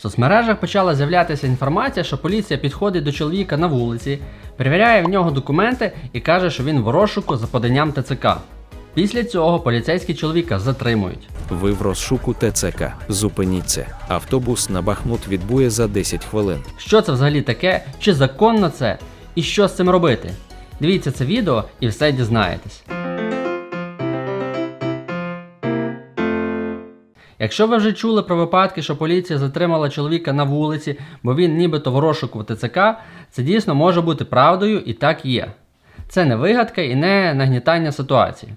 В соцмережах почала з'являтися інформація, що поліція підходить до чоловіка на вулиці, перевіряє в нього документи і каже, що він в розшуку за поданням ТЦК. Після цього поліцейські чоловіка затримують. Ви в розшуку ТЦК. Зупиніться. Автобус на Бахмут відбує за 10 хвилин. Що це взагалі таке, чи законно це, і що з цим робити? Дивіться це відео і все дізнаєтесь. Якщо ви вже чули про випадки, що поліція затримала чоловіка на вулиці, бо він нібито в розшуку в ТЦК, це дійсно може бути правдою і так є. Це не вигадка і не нагнітання ситуації.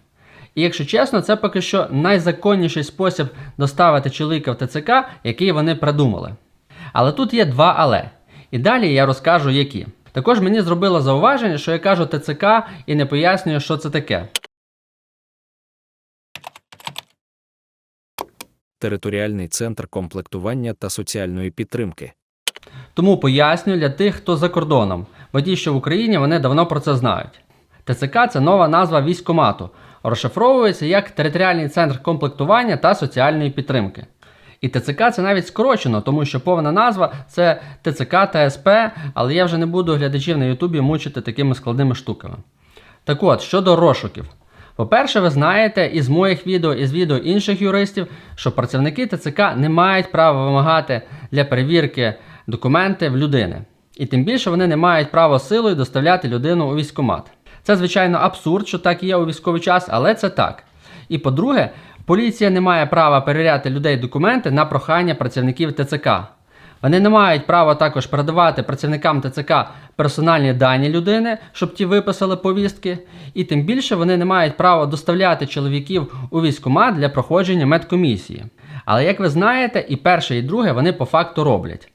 І якщо чесно, це поки що найзаконніший спосіб доставити чоловіка в ТЦК, який вони придумали. Але тут є два але. І далі я розкажу, які. Також мені зробило зауваження, що я кажу ТЦК і не пояснюю, що це таке. Територіальний центр комплектування та соціальної підтримки. Тому пояснюю для тих, хто за кордоном, бо ті, що в Україні, вони давно про це знають. ТЦК це нова назва військомату, розшифровується як територіальний центр комплектування та соціальної підтримки. І ТЦК це навіть скорочено, тому що повна назва це ТЦК ТСП, але я вже не буду глядачів на Ютубі мучити такими складними штуками. Так от, щодо розшуків. По-перше, ви знаєте із моїх відео, із відео інших юристів, що працівники ТЦК не мають права вимагати для перевірки документи в людини. І тим більше вони не мають права силою доставляти людину у військкомат. Це, звичайно, абсурд, що так є у військовий час, але це так. І по-друге, поліція не має права перевіряти людей документи на прохання працівників ТЦК. Вони не мають права також передавати працівникам ТЦК персональні дані людини, щоб ті виписали повістки, і тим більше вони не мають права доставляти чоловіків у військкомат для проходження медкомісії. Але як ви знаєте, і перше, і друге вони по факту роблять.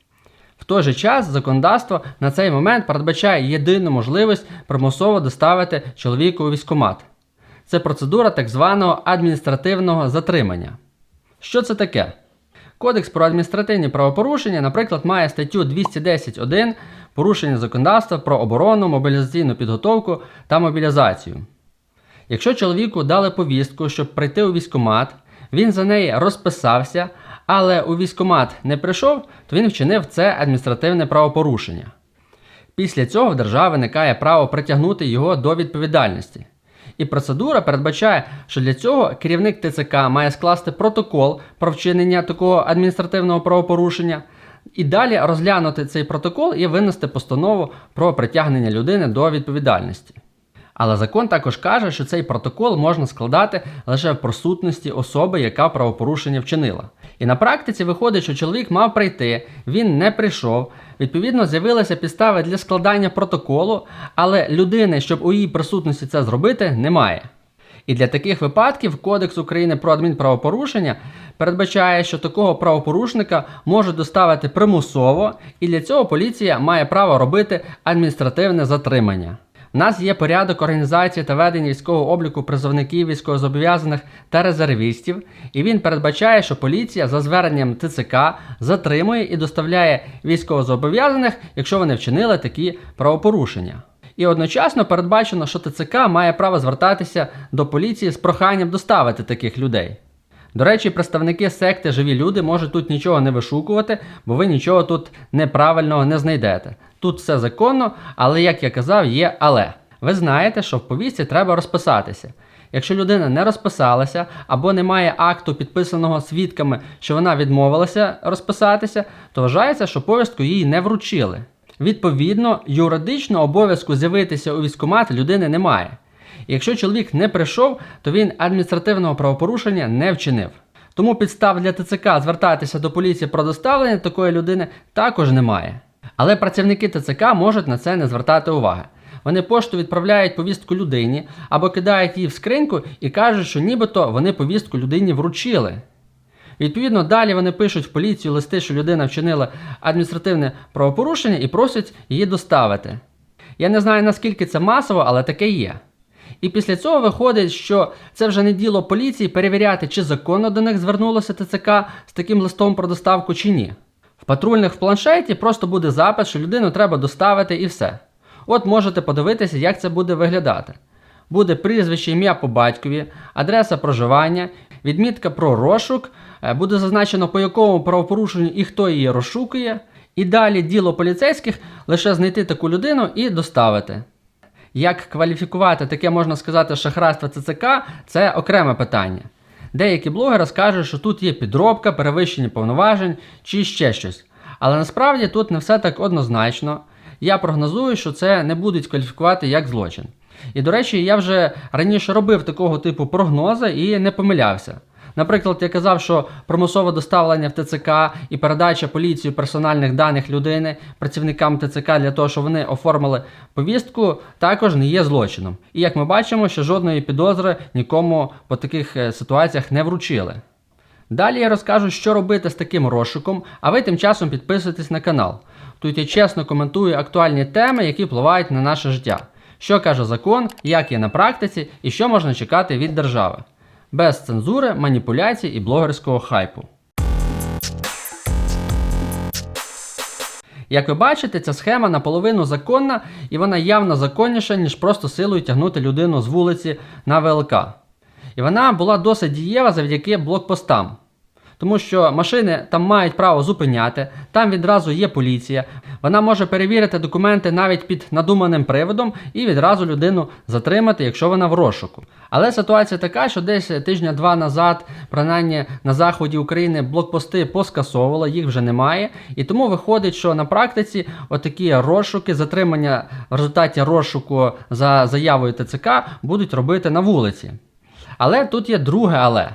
В той же час законодавство на цей момент передбачає єдину можливість примусово доставити чоловіка у військкомат. Це процедура так званого адміністративного затримання. Що це таке? Кодекс про адміністративні правопорушення, наприклад, має статтю 210.1 порушення законодавства про оборону, мобілізаційну підготовку та мобілізацію. Якщо чоловіку дали повістку, щоб прийти у військкомат, він за неї розписався, але у військкомат не прийшов, то він вчинив це адміністративне правопорушення. Після цього в держави виникає право притягнути його до відповідальності. І процедура передбачає, що для цього керівник ТЦК має скласти протокол про вчинення такого адміністративного правопорушення, і далі розглянути цей протокол і винести постанову про притягнення людини до відповідальності. Але закон також каже, що цей протокол можна складати лише в присутності особи, яка правопорушення вчинила. І на практиці виходить, що чоловік мав прийти, він не прийшов. Відповідно, з'явилися підстави для складання протоколу, але людини, щоб у її присутності це зробити, немає. І для таких випадків Кодекс України про адмінправопорушення передбачає, що такого правопорушника можуть доставити примусово, і для цього поліція має право робити адміністративне затримання. Нас є порядок організації та ведення військового обліку призовників військовозобов'язаних та резервістів, і він передбачає, що поліція за зверненням ТЦК затримує і доставляє військовозобов'язаних, якщо вони вчинили такі правопорушення. І одночасно передбачено, що ТЦК має право звертатися до поліції з проханням доставити таких людей. До речі, представники секти живі люди можуть тут нічого не вишукувати, бо ви нічого тут неправильного не знайдете. Тут все законно, але як я казав, є але. Ви знаєте, що в повістці треба розписатися. Якщо людина не розписалася або не має акту, підписаного свідками, що вона відмовилася розписатися, то вважається, що повістку їй не вручили. Відповідно, юридично обов'язку з'явитися у військкомат людини немає. Якщо чоловік не прийшов, то він адміністративного правопорушення не вчинив. Тому підстав для ТЦК звертатися до поліції про доставлення такої людини також немає. Але працівники ТЦК можуть на це не звертати уваги. Вони пошту відправляють повістку людині або кидають її в скриньку і кажуть, що нібито вони повістку людині вручили. Відповідно, далі вони пишуть в поліцію листи, що людина вчинила адміністративне правопорушення і просять її доставити. Я не знаю наскільки це масово, але таке є. І після цього виходить, що це вже не діло поліції перевіряти, чи законно до них звернулося ТЦК з таким листом про доставку чи ні. В патрульних в планшеті просто буде запис, що людину треба доставити і все. От можете подивитися, як це буде виглядати. Буде прізвище, ім'я по батькові, адреса проживання, відмітка про розшук, Е, Буде зазначено, по якому правопорушенню і хто її розшукує. І далі діло поліцейських лише знайти таку людину і доставити. Як кваліфікувати таке, можна сказати, шахрайство ЦЦК це окреме питання. Деякі блогери скажуть, що тут є підробка, перевищення повноважень чи ще щось. Але насправді тут не все так однозначно. Я прогнозую, що це не будуть кваліфікувати як злочин. І до речі, я вже раніше робив такого типу прогнози і не помилявся. Наприклад, я казав, що примусове доставлення в ТЦК і передача поліцію персональних даних людини працівникам ТЦК для того, щоб вони оформили повістку, також не є злочином. І як ми бачимо, що жодної підозри нікому по таких е, ситуаціях не вручили. Далі я розкажу, що робити з таким розшуком, а ви тим часом підписуйтесь на канал. Тут я чесно коментую актуальні теми, які впливають на наше життя. Що каже закон, як є на практиці і що можна чекати від держави. Без цензури, маніпуляцій і блогерського хайпу. Як ви бачите, ця схема наполовину законна і вона явно законніша, ніж просто силою тягнути людину з вулиці на ВЛК. І вона була досить дієва завдяки блокпостам. Тому що машини там мають право зупиняти, там відразу є поліція. Вона може перевірити документи навіть під надуманим приводом і відразу людину затримати, якщо вона в розшуку. Але ситуація така, що десь тижня-два назад, принаймні на заході України, блокпости поскасовували, їх вже немає. І тому виходить, що на практиці отакі розшуки, затримання в результаті розшуку за заявою ТЦК будуть робити на вулиці. Але тут є друге але.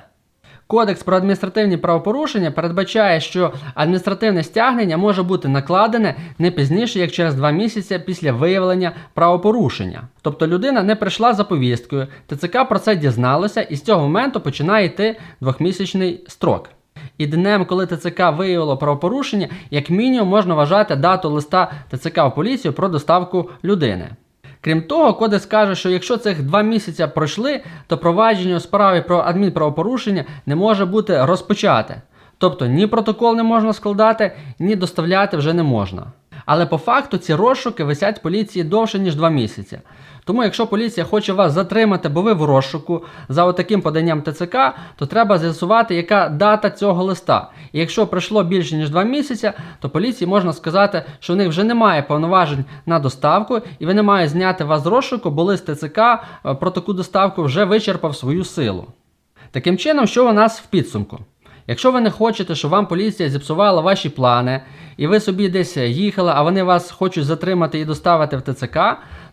Кодекс про адміністративні правопорушення передбачає, що адміністративне стягнення може бути накладене не пізніше, як через два місяці після виявлення правопорушення. Тобто людина не прийшла за повісткою, ТЦК про це дізналося, і з цього моменту починає йти двохмісячний строк. І днем, коли ТЦК виявило правопорушення, як мінімум можна вважати дату листа ТЦК в поліцію про доставку людини. Крім того, кодекс каже, що якщо цих два місяці пройшли, то провадження у справі про адмінправопорушення не може бути розпочате. Тобто ні протокол не можна складати, ні доставляти вже не можна. Але по факту ці розшуки висять поліції довше, ніж два місяці. Тому, якщо поліція хоче вас затримати, бо ви в розшуку за отаким поданням ТЦК, то треба з'ясувати, яка дата цього листа. І якщо пройшло більше ніж два місяці, то поліції можна сказати, що в них вже немає повноважень на доставку, і вони мають зняти вас з розшуку, бо лист ТЦК е, про таку доставку вже вичерпав свою силу. Таким чином, що у нас в підсумку? Якщо ви не хочете, щоб вам поліція зіпсувала ваші плани, і ви собі десь їхали, а вони вас хочуть затримати і доставити в ТЦК,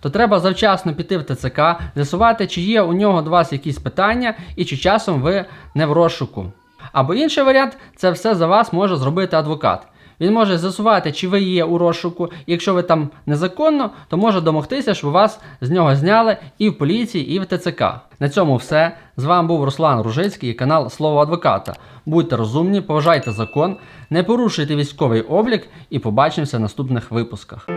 то треба завчасно піти в ТЦК, з'ясувати, чи є у нього до вас якісь питання і чи часом ви не в розшуку. Або інший варіант це все за вас може зробити адвокат. Він може з'ясувати, чи ви є у розшуку, якщо ви там незаконно, то може домогтися, щоб вас з нього зняли і в поліції, і в ТЦК. На цьому все. З вами був Руслан Ружицький і канал Слово Адвоката. Будьте розумні, поважайте закон, не порушуйте військовий облік і побачимося в наступних випусках.